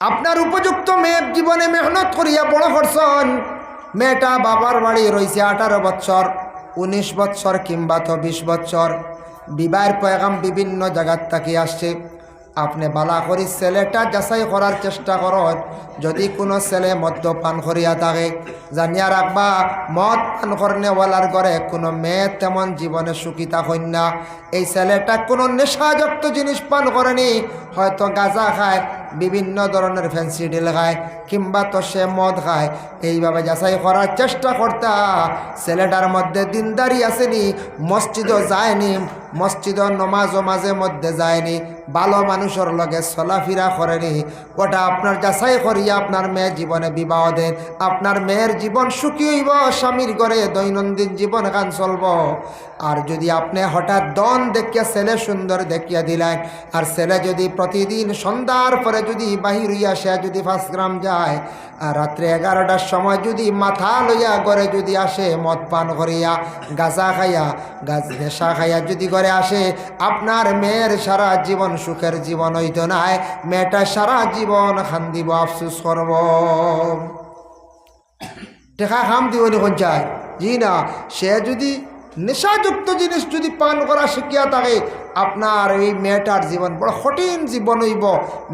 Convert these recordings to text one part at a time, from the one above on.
আপনার উপযুক্ত মেয়ে জীবনে মেহনত করিয়া বড় করছেন। মেয়েটা বাবার বাড়ি রয়েছে আঠারো বছর, উনিশ বছর কিংবা তো বিশ বছর। বিবাহের পয়গাম বিভিন্ন জায়গার থেকে আসছে। আপনি বালা করি ছেলেটা যাচাই করার চেষ্টা করত। যদি কোনো ছেলে মদ্যপান করিয়া থাকে, জানিয়া রাখবা, মদ পান করনেওয়ালার ঘরে কোনো মেয়ে তেমন জীবনে সুখিতা কন্যা এই ছেলেটা কোনো নেশাযুক্ত জিনিস পান করেনি, হয়তো গাঁজা খায় বিভিন্ন ধরনের ফ্যান্সি ডিল খায় কিংবা তো সে মদ খায় এইভাবে যাচাই করার চেষ্টা করতা, ছেলেটার মধ্যে দিনদারি আসেনি, মসজিদও যায়নি, মসজিদও নমাজও মাঝে মধ্যে যায়নি, ভালো মানুষের লগে চলাফেরা করেনি। ওটা আপনার যাচাই করিয়া আপনার মেয়ে জীবনে বিবাহ দেন। আপনার মেয়ের জীবন সুখী হইব, স্বামীর ঘরে দৈনন্দিন জীবন গান চলব। আর যদি আপনি হঠাৎ দন দেখিয়া ছেলে সুন্দর দেখিয়া দিলেন, আর ছেলে যদি প্রতিদিন সন্ধ্যার পরে যদি বাহির হইয়া সে যদি ফার্স্ট গ্রাম যায়, আর রাত্রে এগারোটার সময় যদি মাথা লইয়া ঘরে যদি আসে, মদ পান করিয়া, গাঁজা খাইয়া গাছ নেশা খাইয়া যদি ঘরে আসে, আপনার মেয়ের সারা জীবন সুখের জীবন হইতো নাই মেয়েটা সারা জীবন খান দিব আফসুস করব। টেকা খাম দিব নি চায় জি না, সে যদি নেশাযুক্ত জিনিস যদি পান করা শিখিয়া থাকে আপনার এই মেয়েটার জীবন বড় কঠিন জীবন হইব।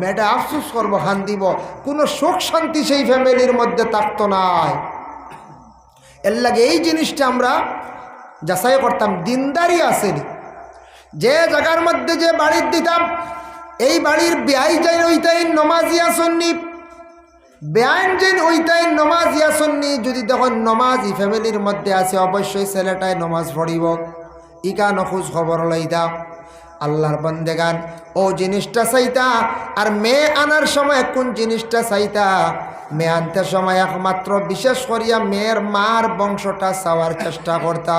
মেয়েটা আফসুস করব দিব। কোনো সুখ শান্তি সেই ফ্যামিলির মধ্যে থাকতো নাই। এর লাগে এই জিনিসটা আমরা যাচাই করতাম, দিনদারি আসেনি যে জায়গার মধ্যে যে বাড়ির দিতাম, এই বাড়ির বেআই যাই ওইটাই নমাজিয়া সন্নি বেআইন যেন ওইটাই নমাজিয়া সন্নি যদি দেখুন ই ফ্যামিলির মধ্যে আছে, অবশ্যই ছেলেটাই নমাজ পড়িব। ইকা নখোঁজ খবর লইতা আল্লাহর বন্দেগান। ও জিনিসটা চাইতা, আর মেয়ে আনার সময় কোন জিনিসটা চাইতা? মেয়ে আনতে সময় একমাত্র বিশেষ করিয়া মেয়ের মার বংশটা চাওয়ার চেষ্টা করতা।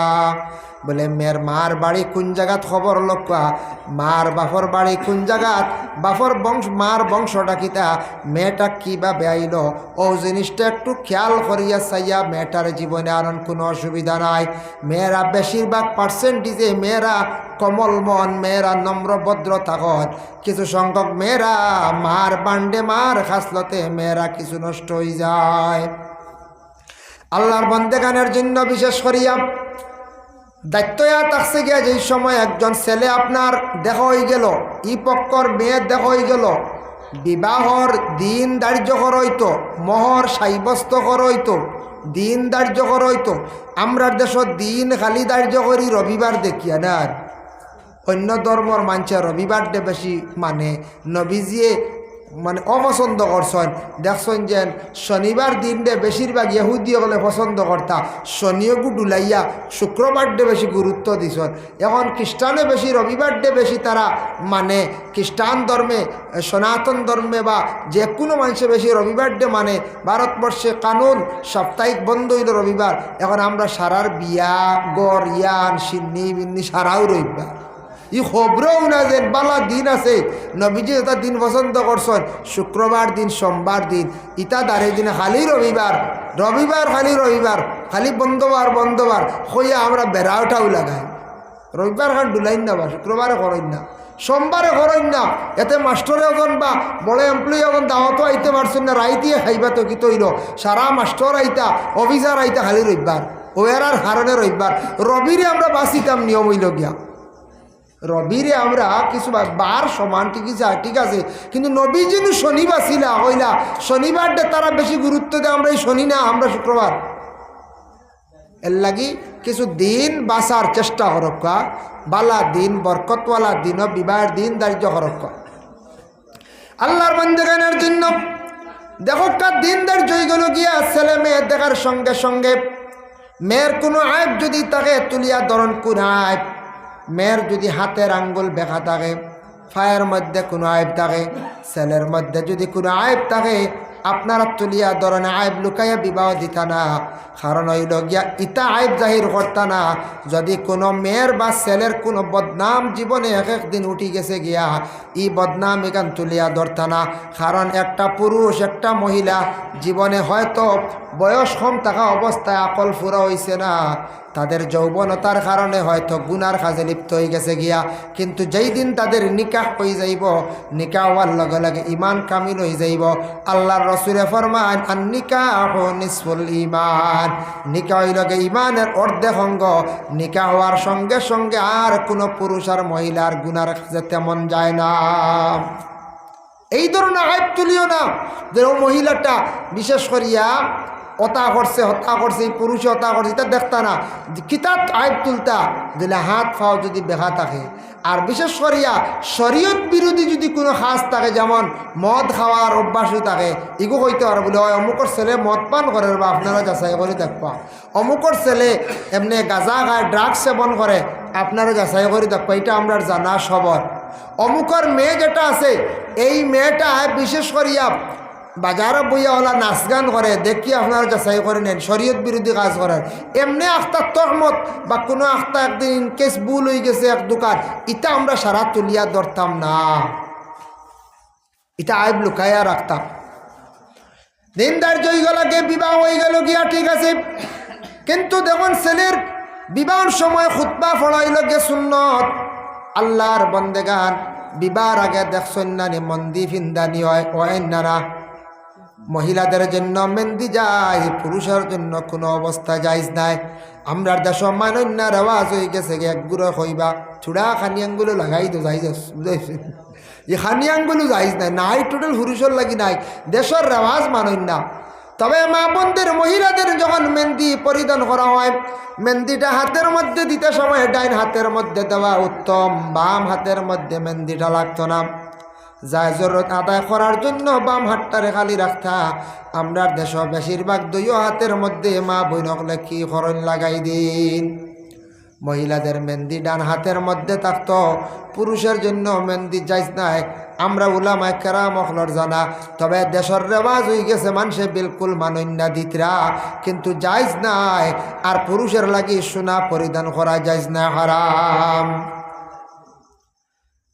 বলে, মেয়ের মার বাড়ি কোন জায়গাত খবর লক্ষ্য? মার বাফর বাড়ি কোন জায়গাত? বাফর বংশ, মার বংশটা কিতা? মেয়েটা কীভাবে আইল? ও জিনিসটা একটু খেয়াল করিয়া চাইয়া মেয়েটার জীবনে আর কোনো অসুবিধা নাই। মেয়েরা বেশিরভাগ পার্সেন্টেজে মেয়েরা কমল মন, মেয়েরা নম্র ভদ্র থাকত কিছু সংখ্যক মেয়েরা মার বান্ডে মার খাসলতে মেয়েরা কিছু নষ্ট হয়ে যায়। আল্লাহর বন্দেগানের জন্য বিশেষ করিয়া দায়িত্বয়া থাকছে গিয়া যেই সময় একজন ছেলে আপনার দেখা হয়ে গেল, ই পক্ষর মেয়ে দেখা হয়ে গেল, বিবাহর দিন ধার্য কর হইতো মহর সাব্যস্ত কর হইতো দিন ধার্য কর হইতো আমরা দেশত দিন খালি ধার্য করি, রবিবার দেখিয়া না অন্য ধর্মর মানুষে রবিবার ডে বেশি মানে নবীজিয়ে মানে অপছন্দ করছেন দেখছেন যে শনিবার দিন ডে বেশিরভাগ ইহুদি হলে পছন্দ করতা শনিও ডুলাইয়া শুক্রবার ডে বেশি গুরুত্ব দিছেন এখন খ্রিস্টানে বেশি রবিবার ডে বেশি তারা মানে খ্রিস্টান ধর্মে সনাতন ধর্মে বা যে কোনো মানুষে বেশি ডে মানে ভারতবর্ষে কানুন সাপ্তাহিক বন্ধ হইল রবিবার এখন আমরা সারার বিয়া, গড়, ইয়ান, সিন্নি, বিন্নি সারাও রবিবার ই খবরও না যে বালা দিন আছে। নবীজি এটা দিন পছন্দ করছেন, শুক্রবার দিন, সোমবার দিন ইটা দারে দিন, খালি রবিবার রবিবার, খালি রবিবার, খালি বন্ধবার বন্ধবার, হইয়া আমরা বেড়াওটাও লাগাই। রবিবার খান ডুলাইন না বা, শুক্রবারে করেন না। সোমবারে করেন না, এতে মাস্টরে এখন বা, বড় এমপ্লয়ি এখন দাওয়াতও আইতে পারছেন না রাইতিয়ে খাইবা তো কি তৈল। সারা মাস্টর আইতা অফিসার আইতা খালি রবিবার। ওয়ার হারণে রবিবার। রবিরে আমরা বাঁচিতাম নিয়ম হইল গিয়া রবিরে আমরা কিছু বার সমান আছে ঠিক আছে। কিন্তু নবী যেন শনিবার ছিল হইলা শনিবার ডে তারা বেশি গুরুত্ব দেয়, আমরা এই শনি না, আমরা শুক্রবার। এর লাগি কিছু দিন বাঁচার চেষ্টা হরক্কা, বালা দিন, বরকতওয়ালা দিন, বিবাহের দিন দারিদ্র হরক্কা। আল্লাহর বন্দেগানের জন্য, দেখো কার দিন দারিদ্র গেল গিয়া, ছেলে মেয়ে দেখার সঙ্গে সঙ্গে মেয়ের কোনো আয়ব যদি তাকে তুলিয়া ধরন কোন আয়ব মেয়ের যদি হাতের আঙ্গুল বেখা থাকে ফায়ের মধ্যে কোনো আয়ব থাকে, ছেলের মধ্যে যদি কোনো আয়ব থাকে, আপনারা তুলিয়া ধরেন আইব লুকাইয়া বিবাহ দিতা না। কারণ হইল গিয়া, ইতা আইব জাহির করতা না। যদি কোনো মেয়ের বা ছেলের কোনো বদনাম জীবনে এক একদিন উঠি গেছে গিয়া, ই বদনাম এখান তুলিয়া ধরতা না। কারণ একটা পুরুষ, একটা মহিলা, জীবনে হয়তো বয়স কম থাকা অবস্থায় আকল ফুরা হইছে না। তাদের যৌবনতার কারণে হয়তো গুনার কাজে লিপ্ত হয়ে গেছে গিয়া। কিন্তু যেই দিন তাদের নিকাহ হয়ে যাইব, নিকাহ হওয়ার লগে লগে ইমান কামিল হয়ে যাইব। আল্লাহর রসুলে ফরমান আর নিকাহ নিসফুল ইমান হইল লগে ইমানের অর্ধেক অঙ্গ। নিকাহ হওয়ার সঙ্গে সঙ্গে আর কোনো পুরুষ আর মহিলার গুনার কাজে তেমন যায় না। এই ধরনের আইব তুলিও না যে ও মহিলাটা বিশেষ করিয়া হতা করছে, হত্যা করছে পুরুষে হত্যা করছে, এটা দেখতা না। কিতাব আইব তুলতা দিলে হাত ফাও যদি বেহা থাকে। আর বিশেষ করিয়া শরীয়ত বিরোধী যদি কোনো খাস থাকে, যেমন মদ খাওয়ার অভ্যাসও থাকে, ইগো কইতে পারে বলে ওই অমুকর ছেলে মদ পান করে বা আপনারা যাচাই করে দেখবা। অমুকর ছেলে এমনি গাঁজা খায় ড্রাগস সেবন করে আপনারা যাচাই করে দেখবা। এটা আমরা জানা সবর অমুকর মেয়ে যেটা আছে, এই মেয়েটা বিশেষ করিয়া বাজারে বইয়া ওলা নাচ গান করে দেখি আপনারা যাচাই করে নেন শরীয়ত বিরোধী কাজ করেন এমনি আখতার তহমত বা কোনো আখতা একদিন কেস ভুল হয়ে গেছে এক দোকান, ইটা আমরা সারা তুলিয়া ধরতাম না। এটা আইব লুকাইয়া রাখতাম দিন ধার্য হয়ে গেল গিয়ে বিবাহ হয়ে গেল গিয়া, ঠিক আছে। কিন্তু দেখুন ছেলের বিবাহর সময় খুতবা ফড়াইল গে সুন্নত। আল্লাহর বন্দেগান বিবাহ আগে দেখছেন না মন্দি ফিন্দানি হয় মহিলাদের জন্য মেহেন্দি যায়, পুরুষের জন্য কোনো অবস্থা যাইজ নাই। আমরার দেশ মানন্যা রেওয়াজ হয়ে গেছে গে একগুলো হইবা চূড়া খানিয়াঙ্গুলো লাগাই তো যাই এই খানিয়াঙ্গুলো যাইজ নাই নাই টোটাল পুরুষের লাগি নাই। দেশের রেওয়াজ মানন্যা তবে মা বোনদের, মহিলাদের যখন মেহেন্দি পরিধান করা হয়, মেহেন্দিটা হাতের মধ্যে দিতে সময় ডাইন হাতের মধ্যে দেওয়া উত্তম, বাম হাতের মধ্যে মেহেন্দিটা লাগতো না। যায় জরুরত আদায় করার জন্য বাম হাতটারে খালি রাখতা আমরার দেশ বেশিরভাগ দুইও হাতের মধ্যে মা বইনকলে কি খরণ লাগাই দিন? মহিলাদের মেহেন্দি ডান হাতের মধ্যে থাকতো, পুরুষের জন্য মেহেন্দি যাইস নাই। আমরা উলামায় কেরা মখলর জানা। তবে দেশের রেওয়াজ হয়ে গেছে মানুষে বিলকুল মানন্যা দিতরা। কিন্তু যাইজ নাই, আর পুরুষের লাগি সোনা পরিধান করা যাইজ না, হারাম।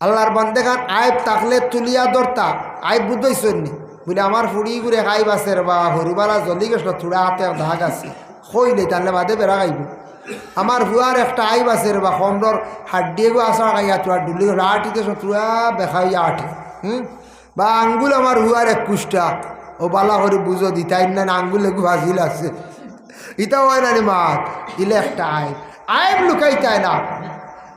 আল্লাহর বন্দেখান আইব থাকলে তুলিয়া দরতা আইব বুঝইছনি বলে, আমার ফুড়ি ঘুরে খাইব আছে বা হরুবালা জলদি গেছিল, থুড়া হাতে ধাগ আছে। খইলে তাহলে বাদে বেড়া খাইব আমার হুয়ার একটা আইব আছে বা কমরর হাড্ডিয়ে গো আসা খাইয়া তুয়া ডুলি আটিতে তুয়া বেখাইয়া আঠে হুম? বা আঙ্গুল আমার হুয়ার একুশটা। ও বালা করে বুঝো দিতাই না আঙ্গুল এগু ভাজিল আছে। ইটা হয় না রে মাত? ইলে একটা আইব। আইব লুকাইতায় না।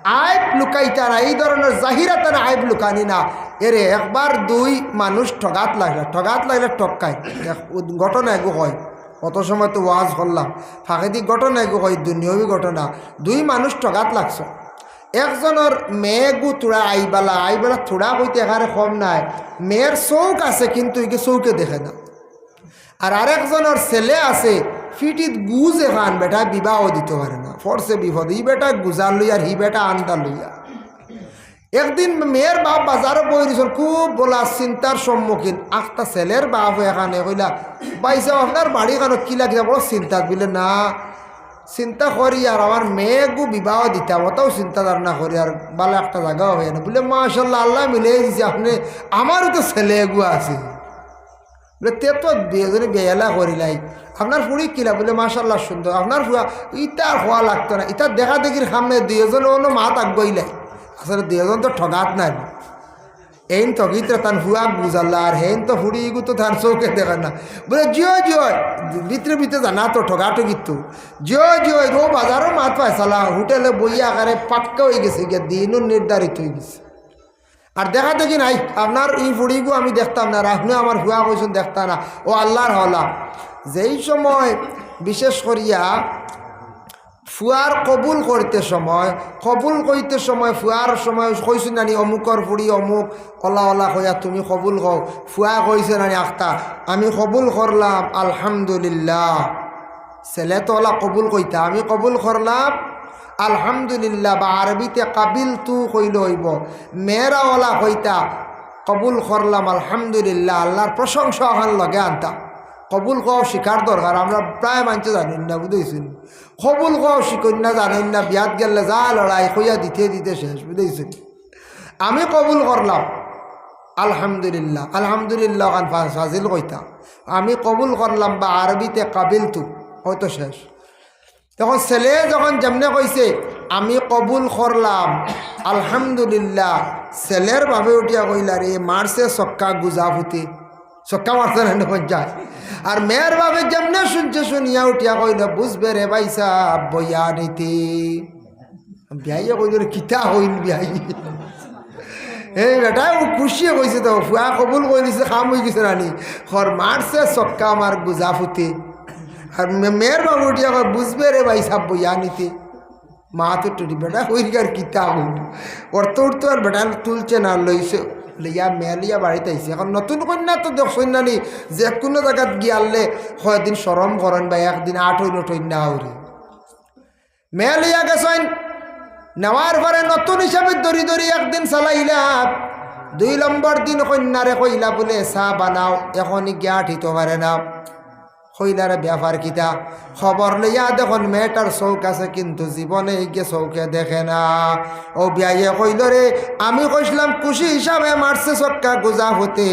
আইব লুকাইতা না, এই ধরনের জাহিরাতার আইব লুকানি না। এরে একবার দুই মানুষ ঠগাত লাগলে ঠগাত লাগলে টক্কায় ঘটনা এগু হয় কত সময় তো ওয়াজ করলাম ফাঁকেদি ঘটনা এগু হয় দুনিয়বী ঘটনা। দুই মানুষ ঠগাত লাগছে। একজনের মেয়ে গু তুড়া আইবালা আইবালা থোড়া কইতে এখানে কম নাই। মেয়ের চৌক আছে, কিন্তু একে চৌকে দেখে না। আর আরেকজনের ছেলে আছে, ফিটিত গুজ এখান, বেটা বিবাহ দিতে পারে না। ফরসে বিপদ, ই বেটা গুজার লইয়া আর হি বেটা আন্দা লইয়া একদিন মেয়ের বাপ বাজারে বই দিছিল, খুব বলা চিন্তার সম্মুখীন। আখটা ছেলের বাপ এখানে কইলা পাইছে আপনার বাড়ি কেন কি লাগিছে? বড় চিন্তা বিলে, না, চিন্তা করি আর আমার মেয়ে গু বিবাহ দিতাম ওটাও চিন্তা ধারণা করি আর ভালো একটা জায়গাও হয় না? বলে, মাশাল্লাহ, আল্লাহ মিলে দিছে, আপনি আমারও তো ছেলে গু আছে। বলে তে তো দুজনে বেয়ালা করিলাই আপনার ফুড়ি কিলা বলে, মাশাল্লাহ সুন্দর আপনার ফুয়া ইটার হওয়া লাগতো না। ইটার দেখা দেখির সামনে দুজন অন্য মাত আগাইলাই আসলে দুজন তো ঠগাত নাই। এইন তগিতে তান হুয়া বুঝাল্লা আর হেন তো গু তো তার চৌকে দেখা না বলে জিও জিও ভিতরে ভিতরে জানা তো ঠগাঠগিত তো জিও জিও ও বাজারও মাত পাইছালা হোটেলে বইয়া আকারে পাটকা হয়ে গেছে গিয়ে দিনও নির্ধারিত হয়ে গেছে। আর দেখা দেখি নাই আপনার এই ফুড়িগু আমি দেখতাম না আপনি আমার হুয়া কইসুন দেখতাম না। ও আল্লাহর হলা। যেই সময়, বিশেষ করিয়া ফুয়ার কবুল করতে সময়, কবুল করতে সময় ফুয়ার সময় কইছো নানি অমুকর ফুড়ি অমুক অলা অলা কইয়া তুমি কবুল কও ফুয়া কইছে নানি আখতা আমি কবুল করলাম আলহামদুলিল্লাহ। ছেলে তো ওলা কবুল কইতা, আমি কবুল করলাম আলহামদুলিল্লাহ, বা আরবিতে কাবিল তু কইল হইব। মেয়েরা ওলা কইতা, কবুল করলাম আলহামদুলিল্লাহ আল্লাহর প্রশংসা ওখান লগে আনতাম কবুল কও শিকার দরকার, আমরা প্রায় মানছে জানেন না বুঝেছেন কবুল কও শিকন না, জানেন না, বিয়াত গেলে যা লড়াই কইয়া দিতে দিতে শেষ বুঝেছেন আমি কবুল করলাম, আলহামদুলিল্লাহ আলহামদুলিল্লাহ খান ফাজিল কইতাম আমি কবুল করলাম বা আরবিতে কাবিল তু হয়তো শেষ। তখন ছেলে যখন যেমনে কইছে, আমি কবুল করলাম, আলহামদুলিল্লাহ ছেলের ভাবে উঠিয়া কইলা, রে, মারছে সক্কা গুজা ফুতে সক্কা মারছে না যায়। আর মেয়ের ভাবে যেমনে শুনছে শুনিয়া উঠিয়া কইল, বুঝবে রে ভাইসা, বইয়া নিতে বিয়াইয়া কইল কিতা হইল বিয়াই? এই বেটা, ও খুশি কইছে তো, ফুয়া কবুল করে দিছে, খাম হয়ে গেছে রানি। ঘর মারছে চক্কা আমার গুজা ফুতে আর মেয়ের বাবু উঠিয়া কয়, বুঝবে রে ভাই সাব বইয়া নিতে মা তো টুটি বেটা হইর কিতা হইল? তো উঠতো আর বেটা তুলছে না, লইছে। লইয়া মেয়া লইয়া বাড়িতে আইসি এখন নতুন কন্যা তো দেখছেন না নি যে কোনো জায়গাত গিয়ালে হয়দিন সরম করেন বা একদিন আট হইল ঠইন না হরি মেয়ে লইয়া গেছেন, নেওয়ার পরে নতুন হিসাবে দড়ি দড়ি একদিন চালাইলাম দুই নম্বর দিন কন্যারে কইলা বলে চাহ বানাও, এখনই গিয়া ঠিত পারে না। কইলারে ব্যাপার কিতা? খবর লইয়া দেখুন মেয়েটার চৌক আছে, কিন্তু জীবনে গিয়ে চৌকে দেখে না। ও বিয়াইয়ে কইল রে, আমি কইসলাম খুশি হিসাবে মারছে চক্কা গোজা হতে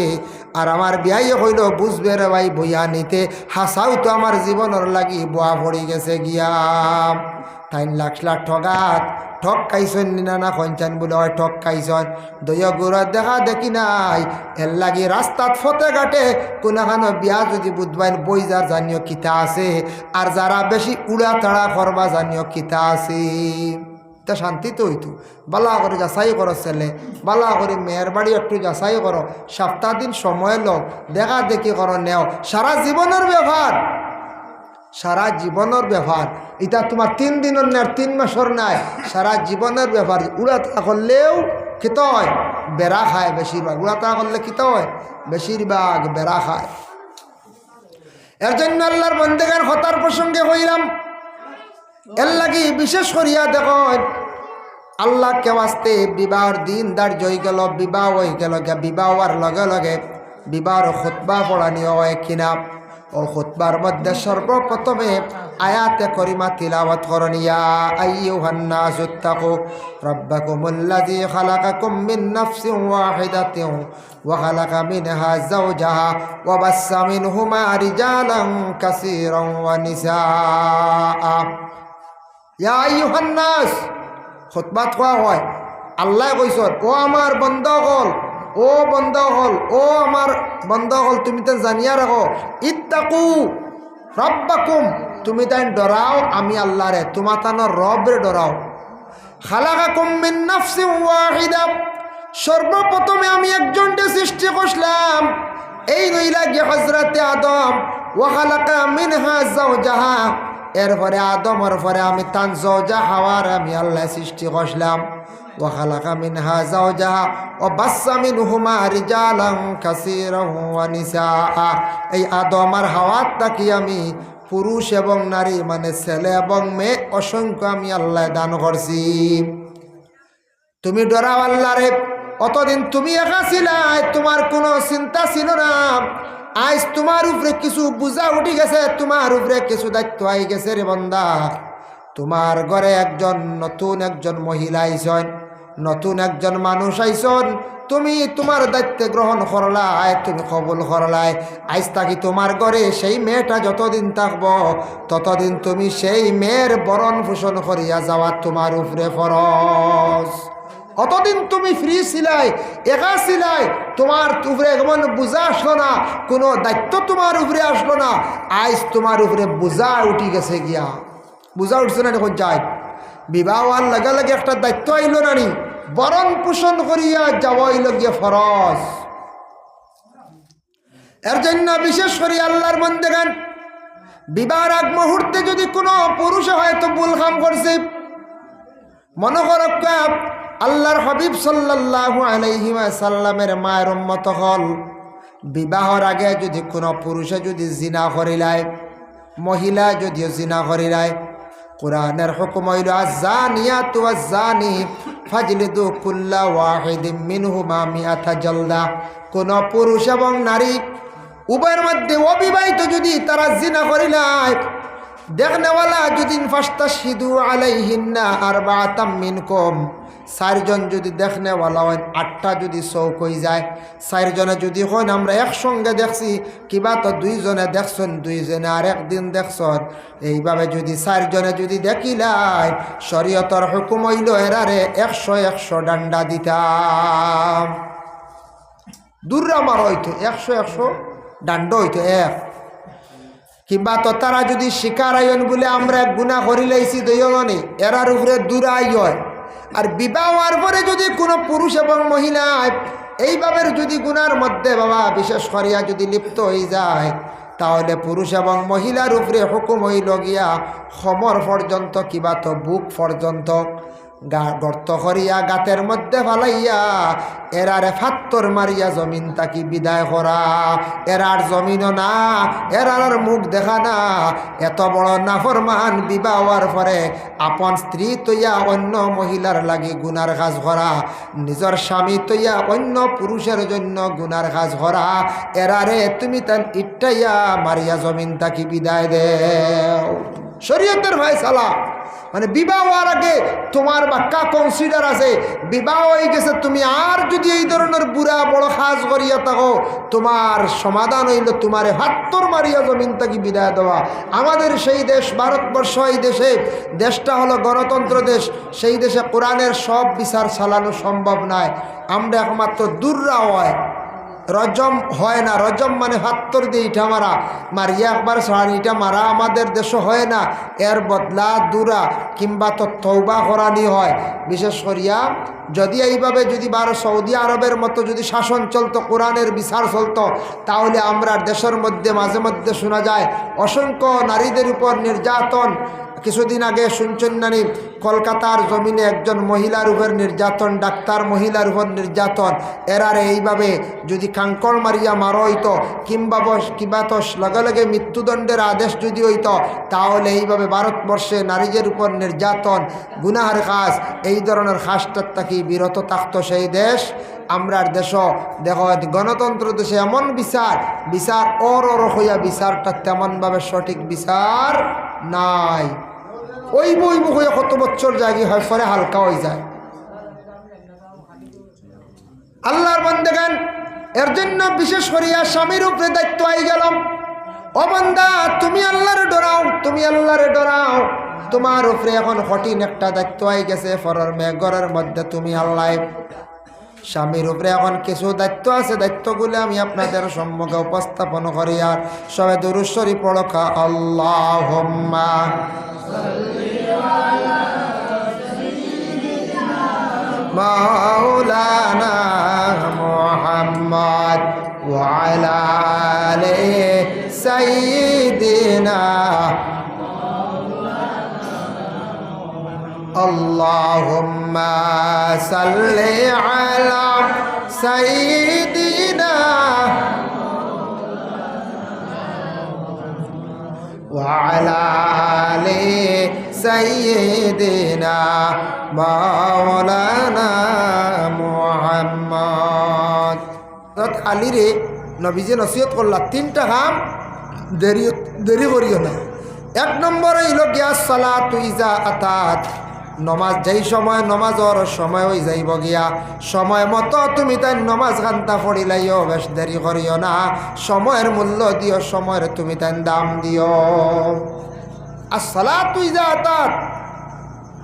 আর আমার বিয়াইয়ে কইল বুঝবে রে ভাই, বইয়া নিতে। হাসাও তো আমার জীবনের লাগি, বোয়া পড়ি গেছে গিয়া। তাইন লাখ লাখ ঠগাত। ঠক খাইছন না না কঞ্চান বলে হয় ঠক খাইছন দয়া গুড়া দেখা দেখি নাই। এর লাগি রাস্তাত ফতে ঘাটে। কোনাখানো বিয়া যদি বুধবাইন বই যার জানিও কিতা আছে। আর যারা বেশি উড়া তাড়া করবা জানিও কিতা আছে। তা শান্তি তো হইতো। বালা করে যাচাই করো ছেলে, বালা করে মেয়ের বাড়ি একটু যাচাই করো। সপ্তাহ দিন সময় লোক দেখা দেখি করো, নেও। সারা জীবনের ব্যবহার। সারা জীবনের ব্যাপার এটা তোমার তিন দিনের না আর তিন মাসের নাই। সারা জীবনের ব্যাপার উড়াতা করলেও খেতে হয়, বেড়া খায় বেশিরভাগ। উড়াতা করলে খেতে হয়, বেশিরভাগ বেড়া খায়। এর জন্য আল্লাহর বন্দেগার হতার প্রসঙ্গে হইলাম এর লাগি বিশেষ করিয়া দেখো আল্লাহ কেওয়াস্তে বিবাহর দিন দার্য হয়ে গেল, বিবাহ হয়ে গেল বিবাহ হওয়ার লগে লগে বিবাহর খুতবা পড়ানি হয় কিনা? ও খুতবার মধ্যে সর্বপ্রথমে আয়াতে করিমা তিলাওয়াত করনিয়া আইয়ুহান্না জুত্তাকু রব্বাকুমুল্লাযী খালাকাকুম মিন নাফসিন ওয়াহিদাতিন, ওয়া খালাকা মিনহা যাওজাহা ওয়া বাসসা মিনহুমা রিজালান কাসীরান ওয়া নিসাআ। ইয়া আইয়ুহান্নাস। খুতবাত কোৱা হয়। আল্লাহ কৈছত ও আমার বন্ধ হল ও বন্ধ হল ও আমার বন্ধ হল তুমি তো জানিয়া রাখো ইত্তাকু রব্বাকুম তুমি তাই ডরাও আমি আল্লাহরে তোমার তানোর রবরে ডরাও খালাকাকুম মিন নাফসিন ওয়াহিদা। সর্বপ্রথমে আমি একজনকে সৃষ্টি করলাম এই নইলা গিয়ে হজরতে আদম। ওয়াখালাকা মিনহা যাওজাহা এরপরে আদমর পরে আমি তান জৌজা হাওয়ার আমি আল্লাহ সৃষ্টি করলাম। ওয়াখালাকা মিনহা যাওজাহা ও বাচ্চা মিনহুমা রিজালাং কাসীরান ওয়া নিসাআ। এই আদম আর হাওয়াত তাকি আমি পুরুষ এবং নারী মানে ছেলে এবং মেয়ে অসংখ্য আমি আল্লাহ দান করছি। তুমি ডরাও আল্লাহরে। অতদিন তুমি একা ছিলাই তোমার কোনো চিন্তা ছিল না। আজ তোমার উপরে কিছু বুঝা উঠি গেছে, তোমার উপরে কিছু দায়িত্ব আই গেছে রে বন্দা। তোমার ঘরে একজন নতুন একজন মহিলা আইসন, নতুন একজন মানুষ আইসন, তুমি তোমার দায়িত্ব গ্রহণ করলাই তুমি কবুল করলাই। আজ তাকি তোমার ঘরে সেই মেয়েটা যতদিন থাকব, ততদিন তুমি সেই মেয়ের বরণ পোষণ করিয়া যাওয়া তোমার উপরে ফরজ। কতদিন তুমি ফ্রি ছিলাই, একা ছিলাই, তোমার উপরে এমন বোঝা আসলো না, কোনো দায়িত্ব তোমার উপরে আসলো না আজ তোমার উপরে বোঝা উঠি গেছে গিয়া। বোঝা উঠছে না এখন যায় বিবাহ হওয়ার লগে লগে একটা দায়িত্ব আইল না নি বরণ পোষণ করিয়া যাওয়া হইল গিয়া ফরজ। এর জন্য বিশেষ করে আল্লাহর মন্দে গান। বিবাহের আগ মুহূর্তে যদি কোনো পুরুষে হয়তো ভুল কাম করছে। মনে করক আল্লাহর হবিব সাল্লাল্লাহু আলাইহি সাল্লামের মায়ের উম্মত হল, বিবাহর আগে যদি কোনো পুরুষে যদি জিনা করিলায় মহিলা যদিও জিনা করিলায় কোরআনের হুকুম হইল জলদা। কোন পুরুষ এবং নারী উভয়ের মধ্যে অবিবাহিত যদি তারা জিনা করিলায় দেখনেওয়ালা যদি ফাস্তা সিধু আলাইহিন্না আর বা তাম্মিন কম চারজন যদি দেখনেওয়ালা হয় আটটা যদি চৌক হয়ে যায়। চারজনে যদি হন আমরা একসঙ্গে দেখছি। কিবা তো দুইজনে দেখছেন, দুইজনে আর একদিন দেখছেন। এইভাবে যদি চারজনে যদি দেখিলাই শরীয়তর হুকুম হইল এরারে একশো একশো ডান্ডা দিতাম। দূররা মার হইতো, একশো একশো ডান্ড হইতো, এক। কিংবা তো তারা যদি শিকার আইন বলে, আমরা গুণা করিলাইছি দইজনে এরার উপরে দূরাই হয়। আর বিবাহ হওয়ার পরে যদি কোনো পুরুষ এবং মহিলা এইভাবে যদি গুনার মধ্যে বাবা বিশেষ করিয়া যদি লিপ্ত হয়ে যায়, তাহলে পুরুষ এবং মহিলার উপরে হুকুম হইল গিয়া সমর পর্যন্ত কিবা তো বুক পর্যন্ত গর্ত করিয়া গাতের মধ্যে ফালাইয়া, এরারে ফাত্তর মারিয়া জমিন তাকি বিদায় করা। এরার জমিনও না, এরার মুখ দেখা না। এত বড় নাফরমান বিবাহ হওয়ার পরে আপন স্ত্রী তৈয়া অন্য মহিলার লাগি গুনার কাজ করা। নিজর স্বামী তৈয়া অন্য পুরুষের জন্য গুনার কাজ করা। এরারে তুমি তান ইটাইয়া মারিয়া জমিন তাকি বিদায় দে শরীয়তের ভাই সালা মানে বিবাহ হওয়ার আগে তোমার বাক্কা কনসিডার আছে? বিবাহ হয়ে গেছে, তুমি আর যদি এই ধরনের বুড়া বড় খাস করিয়া থাকো, তোমার সমাধান হইল তোমার হাত্তর মারিয়া জমিন থাকি বিদায় দেওয়া। আমাদের সেই দেশ, ভারতবর্ষ এই দেশে, দেশটা হলো গণতন্ত্র দেশ। সেই দেশে কোরআনের সব বিচার চালানো সম্ভব নয়। আমরা একমাত্র দূররা হয়। রজম হয় না। রজম মানে হাত্তর দিয়ে ইটা মারা। মারিয়া একবার সারান ইটা মারা, আমাদের দেশে হয় না। এর বদলা দূরা কিংবা তৌবা করানি হয়। বিশেষ করিয়া যদি এইভাবে যদি বারো সৌদি আরবের মতো যদি শাসন চলতো, কোরআনের বিচার চলতো, তাহলে আমরা দেশের মধ্যে মাঝে মধ্যে শোনা যায়, অসংখ্য নারীদের উপর নির্যাতন কিছুদিন আগে শুনছেন নানি, কলকাতার জমিনে একজন মহিলার উপর নির্যাতন, ডাক্তার মহিলার উপর নির্যাতন। এরারে এইভাবে যদি কাঙ্কল মারিয়া মারো হইত, কিংবা বস, কিংবা তো লগে লগে মৃত্যুদণ্ডের আদেশ যদি হইত, তাহলে এইভাবে ভারতবর্ষে নারীদের উপর নির্যাতন, গুনাহার কাজ, এই ধরনের কাজটার থাকি বিরত থাকত সেই দেশ। আমরার দেশ দেখ গণতন্ত্র দেশে এমন বিচার বিচার অর অর হইয়া বিচারটা তেমনভাবে সঠিক বিচার নাই। ওই বই হয়ে কত বছর জাগি হয়, পরে হালকা হয়ে যায়। আল্লাহর বন্দেগান এর জন্য বিশেষ করিয়া স্বামীর উপরে দায়িত্ব আই গেলাম ও বন্দা, তুমি আল্লাহরে ডরাও, তুমি আল্লাহরে ডরাও। তোমার উপরে এখন কঠিন একটা দায়িত্ব আই গেছে, ফরের মেঘরের মধ্যে তুমি আল্লাহ। স্বামীর উপরে এখন কিছু দায়িত্ব আছে, দায়িত্বগুলো আমি আপনাদের সম্মুখে উপস্থাপন করি। আর সবে দুরুশ্বরী পড়খা আল্লাহ মোহাম্মদ ওয়ালা সাইদিনা اللهم صل على سيدنا وعلى آل سيدنا مولانا محمد আলিরে নবীজে নসিহত করলা তিনটা কাম দেরি দেরি করিও না এক নম্বর হইল গিয়া সালা তুইজা আতাত নমাজ, যেই সময় নমাজ নমাজর সময় হয়ে যাইব গিয়া, সময় মতো তুমি তাই নমাজ ঘান্তা পড়িলাইও, বেশ দেরি করিও না, সময়ের মূল্য দিও, সময়ের তুমি তাই দাম দিও। আর সালা তুই যা তার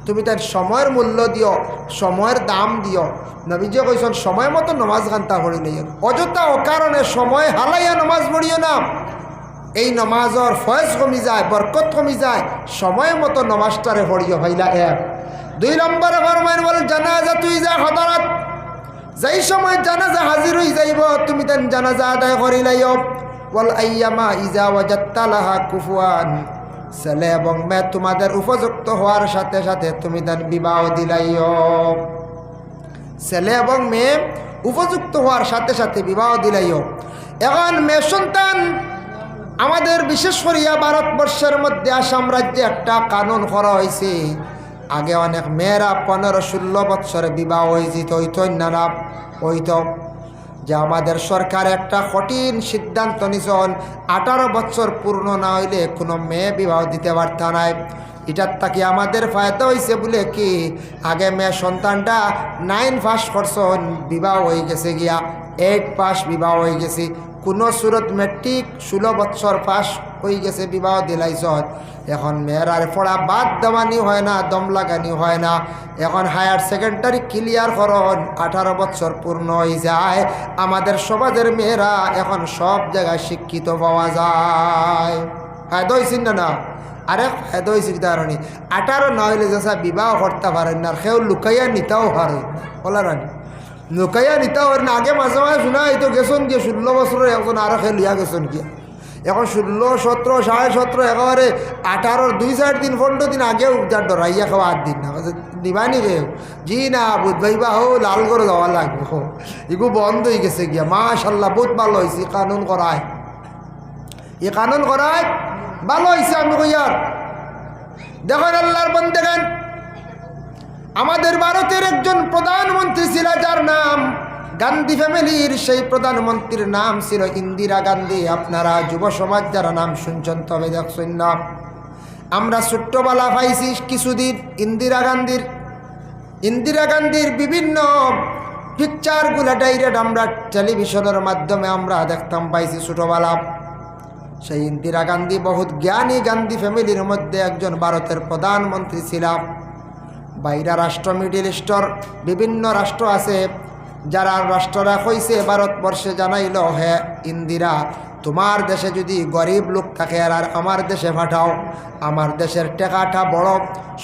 তুমি তার সময়ের মূল্য দিও, সময়ের দাম দিও। নবীজি কইসন সময় মতো নমাজ ঘান্তা পড়িলাই অযথা অকারণে সময় হালাইয়া নমাজ পড়িও না। এই নমাজর ফয়েজ কমি যায়, বরকত কমি যায়, সময় মতো নমাজটারে পড়িও, হইলা এক। দুই নম্বরে ফরমাইন বল জানাজা তুই যা হদারত, যেই সময় জানাজা হাজির হয়ে যাইব, তুমি তেন জানাজা আদায় করিলাইও বল আইয়ামা ইজা ওয়াজাত্তালাহা কুফুয়ান ছেলে এবং মেয়ে তোমাদের উপযুক্ত হওয়ার সাথে সাথে তুমি তেন বিবাহ দিলাইও। ছেলে এবং মেয়ে উপযুক্ত হওয়ার সাথে সাথে বিবাহ দিলাইও। এখন মেয়ে সন্তান, আমাদের বিশেষ করিয়া ভারতবর্ষের মধ্যে আসাম রাজ্যে একটা কানুন করা হয়েছে আগে অনেক মেয়েরা পনেরো ষোলো বৎসরে বিবাহ হয়েছিত হইত না হইত। যে আমাদের সরকার একটা কঠিন সিদ্ধান্ত নিছন আঠারো বছর পূর্ণ না হইলে কোনো মেয়ে বিবাহ দিতে পারত নাই। এটার তাকে আমাদের ফায়দা হয়েছে বলে কি, আগে মেয়ে সন্তানটা নাইন পাস করছন বিবাহ হয়ে গেছে গিয়া। এইট পাস বিবাহ হয়ে গেছে। কোনো সুরত মেট্রিক ষোলো বছর পাস হয়ে গেছে বিবাহ দিলাইছত এখন মেয়েরার পড়া বাদ দেওয়ানি হয় না, দম লাগানি হয় না। এখন হায়ার সেকেন্ডারি ক্লিয়ার করন, আঠারো বছর পূর্ণ হয়ে যায়। আমাদের সমাজের মেয়েরা এখন সব জায়গায় শিক্ষিত পাওয়া যায়। ফায়দা হয়েছিল না না। আরে ফায়দা হয়েছে কারণে আঠারো বিবাহ করতে পারেন না সেও লুকাইয়া নিতেও পারে বলা রানি। লুকাইয়া নিতেও পারেন আগে মাঝে মাঝে শোনা তো গেছন গিয়ে ষোলো বছরের এখন আরও খেয়ে গেছন গিয়া। এখন ষোলো সতেরো, সাড়ে সতেরো, একেবারে আঠারোর দুই, চার দিন, পনেরো দিন আগেও যার ডরাইয়া খাওয়া আট দিন না নিবানি গে জি না, বুধ ভাইবা হো, লাল করে যাওয়া লাগবে, হো। এগু বন্ধ হয়ে গেছে গিয়া, মাশাল্লাহ, বহুত ভালো হয়েছে কানুন করায়। এ কানুন করায়, ভালো হয়েছে আমি কইয়ার দেখেন আল্লাহর বন্দেগান আমাদের ভারতের একজন প্রধানমন্ত্রী ছিল, যার নাম গান্ধী ফ্যামিলির সেই প্রধানমন্ত্রীর নাম ছিল ইন্দিরা গান্ধী। আপনারা যুব সমাজ যারা নাম শুনছেন তবে দেখছেন না। আমরা ছোট্টবেলা পাইছি কিছুদিন ইন্দিরা গান্ধীর। ইন্দিরা গান্ধীর বিভিন্ন পিকচারগুলো ডাইরেক্ট আমরা টেলিভিশনের মাধ্যমে আমরা দেখতাম, পাইছি ছোটোবেলা। সেই ইন্দিরা গান্ধী বহুত জ্ঞানী গান্ধী ফ্যামিলির মধ্যে একজন ভারতের প্রধানমন্ত্রী ছিলাম। বাইরা রাষ্ট্র, মিডিল ইস্টর বিভিন্ন রাষ্ট্র আছে যারা রাষ্ট্ররা কইছে ভারতবর্ষে জানাইল, হে ইন্দিরা তোমার দেশে যদি গরিব লোক থাকে আর আমার দেশে পাঠাও আমার দেশের টেকাটা বড়,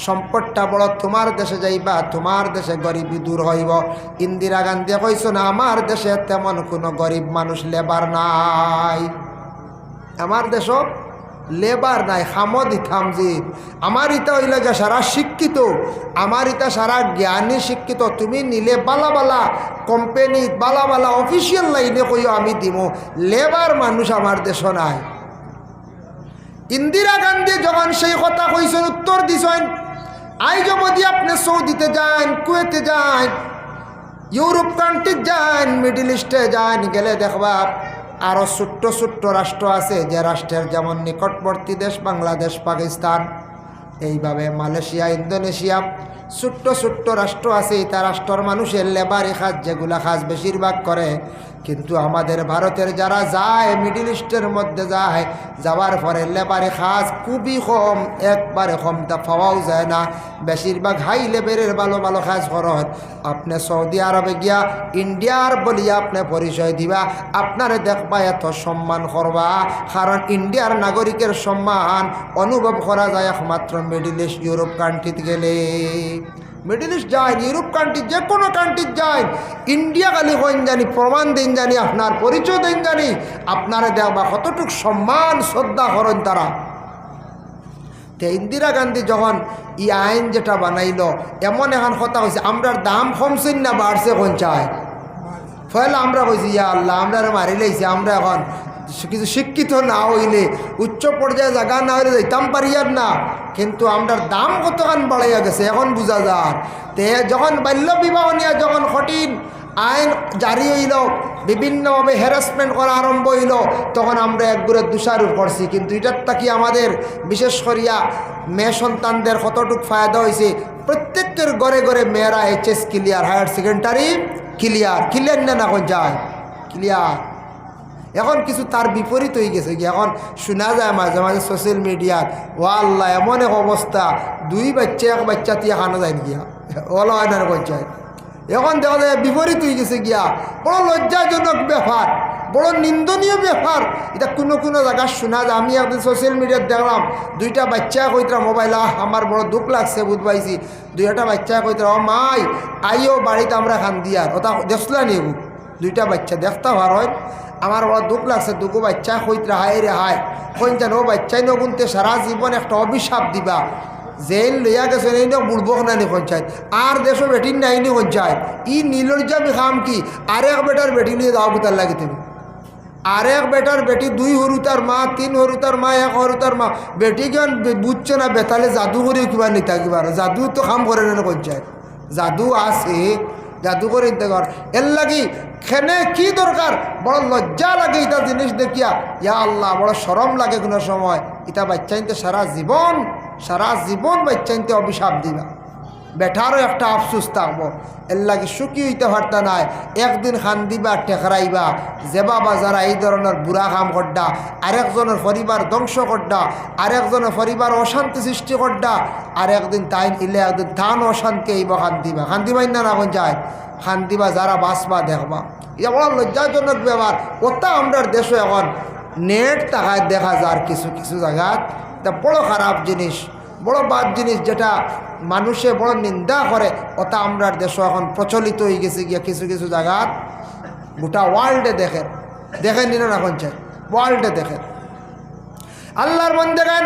সম্পদটা বড় তোমার দেশে যাইবা তোমার দেশে গরিবই দূর হইব। ইন্দিরা গান্ধী কইস না আমার দেশে তেমন কোনো গরিব মানুষ লেবার নাই। আমার দেশ লেবার নাই দিতাম যে আমার ইটা হইলে যে সারা শিক্ষিত, আমার ইটা সারা জ্ঞানী শিক্ষিত, তুমি নিলে বালা বালা কোম্পানি বালা বালা অফিসিয়াল লাইনে কইও আমি দিব লেবার মানুষ আমার দেশ নাই। ইন্দিরা গান্ধী যখন সেই কথা কইছেন, উত্তর দিছেন, আই যদি আপনি সৌদিতে যান, কুয়েতে যান, ইউরোপ কান্ট্রি যান মিডিল ইস্টে যান, গেলে দেখবা আরও ছোট্ট ছোট্ট রাষ্ট্র আছে, যে রাষ্ট্রের যেমন নিকটবর্তী দেশ বাংলাদেশ, পাকিস্তান, এইভাবে মালয়েশিয়া, ইন্দোনেশিয়া, ছোট্ট ছোট্ট রাষ্ট্র আছে। তা রাষ্ট্রর মানুষের লেবারি খাজ যেগুলা খাজ বেশিরভাগ করে কিন্তু আমাদের ভারতের যারা যায় মিডিল ইস্টের মধ্যে যায়, যাওয়ার পরে লেবারে কাজ খুবই কম, একবারে কমটা পাওয়াও যায় না। বেশিরভাগ হাই লেভেলের ভালো ভালো কাজ করেন আপনি সৌদি আরবে গিয়া ইন্ডিয়ার বলিয়া আপনি পরিচয় দিবা, আপনারে দেখবা এত সম্মান করবা। কারণ ইন্ডিয়ার নাগরিকের সম্মান অনুভব করা যায় একমাত্র মিডিল ইস্ট ইউরোপ কান্ট্রিতে গেলে। মিডিল ইস্ট যায় ইউরোপ কান্ট্রি যে কোনো কান্ট্রি যায় ইন্ডিয়া খালি হইন জানি, প্রমাণ দিন জানি, আপনার পরিচয় দিন জানি, আপনারা দেখবা কতটুক সম্মান, শ্রদ্ধা করেন তারা। তে ইন্দিরা গান্ধী যখন ই আইন যেটা বানাইল, এমন এখন কথা হয়েছে আমরার দাম কমছেন না, বাড়ছে কোন চায়? ফলে আমরা কইছি, ইয়া আল্লাহ আমরা মারি লাইছি, আমরা এখন কিছু শিক্ষিত না হইলে, উচ্চ পর্যায়ে জায়গা না হইলে যাইতাম পারিয়ার না। কিন্তু আমরার দাম কতখান বাড়াইয়া গেছে, এখন বুঝা যার তে যখন বাল্য বিবাহ নিয়ে যখন কঠিন আইন জারি হইল, বিভিন্নভাবে হ্যারাসমেন্ট করা আরম্ভ হইল, তখন আমরা একগুড়ে দুষারোপ করছি। কিন্তু এটার তাকি আমাদের, বিশেষ করিয়া মেয়ে সন্তানদের কতটুক ফায়দা হয়েছে প্রত্যেকের ঘরে ঘরে মেয়েরা HS clear higher secondary clear clear না না যায়? ক্লিয়ার এখন কিছু তার বিপরীত হয়ে গেছে কি? এখন শোনা যায় মাঝে মাঝে সোশ্যাল মিডিয়ার ও আল্লাহ এমন এক অবস্থা, দুই বাচ্চা, এক বাচ্চা দিয়ে খানা যায় গিয়া ওলা হয় না পঞ্চায়েত এখন দেখা যায় বিপরীত হয়ে গেছে গিয়া, বড় লজ্জাজনক ব্যাপার, বড় নিন্দনীয় ব্যাপার। এটা কোনো কোনো জায়গা শোনা যায়। আমি একদিন সোশ্যাল মিডিয়াত দেখলাম, দুইটা বাচ্চা কইতরা মোবাইল আহ, আমার বড় দুঃখ লাগছে বুধ পাইছি। দুইটা বাচ্চা কইতরা, ও মাই আইও বাড়িতে আমরা খান দিয়ার ওটা দেখলা নি দুইটা বাচ্চা দেখতে ভার হয়। আমার বড় দুঃখ লাগছে, দুগো বাচ্চা কইতরা হায় রে হায়। কইন যেন ও বাচ্চাই নগুনতে সারা জীবন একটা অভিশাপ দিবা। জেল লইয়া গেছে এই নক বুড়বক নানি পঞ্চায়েত। আর দেশও বেটির নাইনি পঞ্চায়েত। ই নীলজ্জা খাম কি? আর এক বেটার বেটি নিয়ে যাও বুতার লাগে তুমি। আরেক বেটার বেটি দুই হরুতার মা, তিন হরুতার মা, এক হরুতার মা। বেটি কেন বুঝছে না, বেতালে জাদু করে কিবা নিতা কিবা। জাদু তো কাম করে না পঞ্চায়েত। জাদু আছে জাদু করে নিতে কর এর লাগি খেনে কি দরকার? বড় লজ্জা লাগে এটা জিনিস দেখিয়া। ইয়া আল্লাহ, বড় সরম লাগে কোনো সময়। এটা বাচ্চাইতে সারা জীবন সারা জীবন বাচ্চাইতে অভিশাপ দিবা। বেঠারও একটা আফসুস থাকব। এর লাগে সুখী হইতে পারতা নাই। একদিন খান দিবা ঠেকরাইবা। জেবা বা যারা এই ধরনের বুড়া কাম করডা, আরেকজনের পরিবার ধ্বংস করডা, আরেকজনের পরিবার অশান্তি সৃষ্টি করডা, আর একদিন তাই ইলে একদিন তান অশান্তি আইব খান দিবা খান দিবাই না এখন যায়? খান দিবা যারা বাসবা দেখবা। বড় লজ্জাজনক ব্যাপার। ওটা আমরা দেশে এখন নেট তাকায় দেখা যায় কিছু কিছু জায়গাত তা বড় খারাপ জিনিস। বড় বাদ জিনিস যেটা মানুষে বড় নিন্দা করে, ওটা আমরা দেশ এখন প্রচলিত হয়ে গেছে গিয়া কিছু কিছু জায়গাত। গোটা ওয়ার্ল্ডে দেখেন। দেখেন নিন এখন চাই। ওয়ার্ল্ডে দেখেন। আল্লাহর মন দেখেন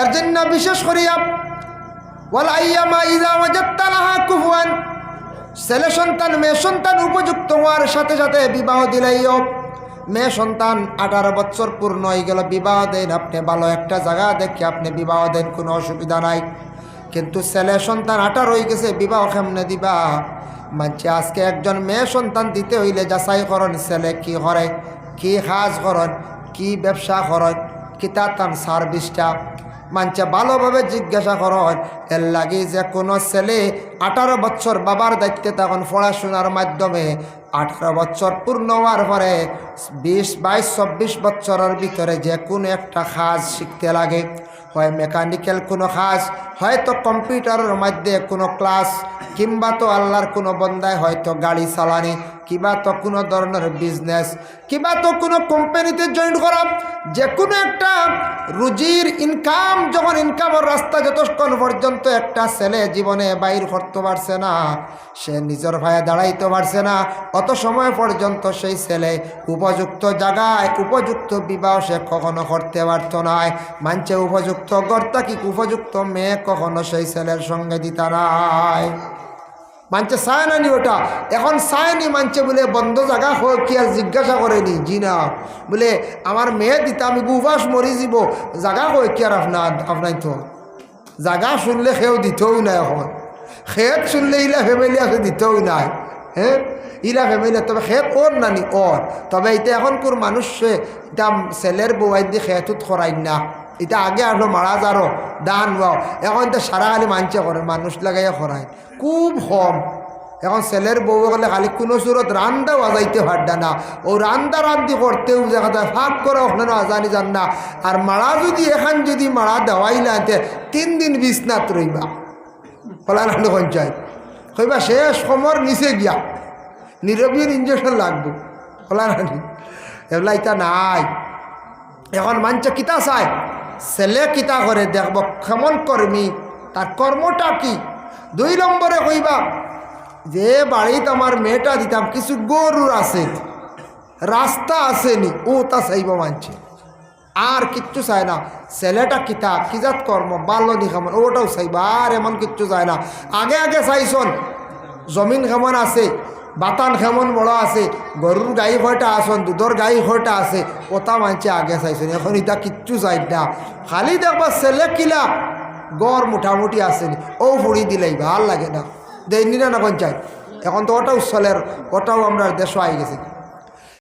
এর জন্য বিশেষ করিয়া ছেলে সন্তান, মেয়ে সন্তান উপযুক্ত হওয়ার সাথে সাথে বিবাহ দিলাইও। মেয়ে সন্তান আঠারো বছর পূর্ণ হয়ে গেল বিবাহ দেন আপনি ভালো একটা জায়গা দেখে আপনি বিবাহ দেন কোনো অসুবিধা নাই। কিন্তু ছেলে সন্তান আঠারো হয়ে গেছে, বিবাহ কেমনে দিবা? মানছে আজকে একজন মেয়ে সন্তান দিতে হইলে যাচাই করন, ছেলে কি করে, কি কাজ করন, কি ব্যবসা করন কি তার তার সার্ভিসটা। মানছে ভালোভাবে জিজ্ঞাসা করন, এর লাগি যে কোনো ছেলে আঠারো বছর বাবার দায়িত্বে তখন পড়াশোনার মাধ্যমে আঠারো বছর পূর্ণ হওয়ার পরে বিশ, বাইশ, চব্বিশ বছরের ভিতরে যে কোনো একটা কাজ শিখতে লাগে। হয় মেকানিক্যাল কোনো কাজ, হয়তো কম্পিউটারের মধ্যে কোনো ক্লাস কিংবা তো আল্লাহর কোনো বন্দায় হয়তো গাড়ি চালানি। কিবা তো কোনো ধরনের বিজনেস কিবা তো কোনো কোম্পানিতে জয়েন করা যে কোনো একটা রুজির ইনকাম যখন ইনকামের রাস্তা যতক্ষণ পর্যন্ত একটা ছেলে জীবনে বাইর করতে পারছে না, সে নিজের ভাইয়ে দাঁড়াইতে পারছে না, অত সময় পর্যন্ত সেই ছেলে উপযুক্ত জায়গায় উপযুক্ত বিবাহ সে কখনো করতে পারত না মানছে উপযুক্ত গর্তা কি উপযুক্ত মেয়ে কখনো সেই ছেলের সঙ্গে দিতা নাই। মানছে চায় না নি ওটা? এখন চায়নি মানছে বলে, বন্ধ জায়গা হোক কি আর জিজ্ঞাসা করেনি জি না। বলে আমার মেয়ে দিতে, আমি গুবাস মরি যাব জাগা হোক কি আর আপনার আপনার তো জাগা শুনলে সেও দিতেও নাই এখন। খেত শুনলে ইলা ফ্যামিলি আছে দিতেও নাই। হ্যাঁ ইলা ফ্যামিলি তবে খেত ওর নানি? ওর তবে এটা এখন কোর মানুষে এটা ছেলের বউয়াই দিয়ে খেতুত খরাই না এটা আগে আসলো মারা যারো দান বাও এখন তো সারা খালি মানছে করে মানুষ লাগাইয়া খরাই খুব কম। এখন ছেলের বউ গেলে খালি কোনো সুরত রান্দা বাজাইতে পারডা না ও রান্দা রান্দি করতেও দেখা যায় ফাঁক করে ওখানে আজানি যান না। আর মারা যদি এখান যদি মারা দেওয়াই লাতে তিন দিন বিছনাত রইবা ফলানান্দ পঞ্চায়েত। কইবা শেষ সমর নিচে গিয়া। নিরবীর ইঞ্জেকশন লাগবে। ফলানানি এগুলা ইটা নাই। এখন মানছে, কিতা চায় ছেলে কিতা করে দেখব? কেমন কর্মী? তার কর্মটা কি? দুই নম্বরে কইবা, যে বাড়িতে আমার মেয়েটা দিতাম, কিছু গরুর আছে, রাস্তা আসেনি, ও তা চাইব মানছে। আর কিচ্ছু চায় না। ছেলেটা কিতা কিজাত কর্ম? বাল্য নি খামন ওটাও চাইবা। আর এমন কিচ্ছু চায় না। আগে আগে চাইছন, জমিন কেমন আছে? বাতান খেমন বড় আছে, গরুর গাই কয়টা আসন, দুধর গাই কয়টা আছে ওটা মানছে আগে চাইছেন এখন ইটা কিচ্ছু চাই না। খালি দেখবা ছেলে কিলা গড় মোটামুটি আসেনি ও ফুড়ি দিলেই ভালো লাগে না। দেয়নি না না এখন তো ওটাও চলের ওটাও আমরা দেশ আই গেছে।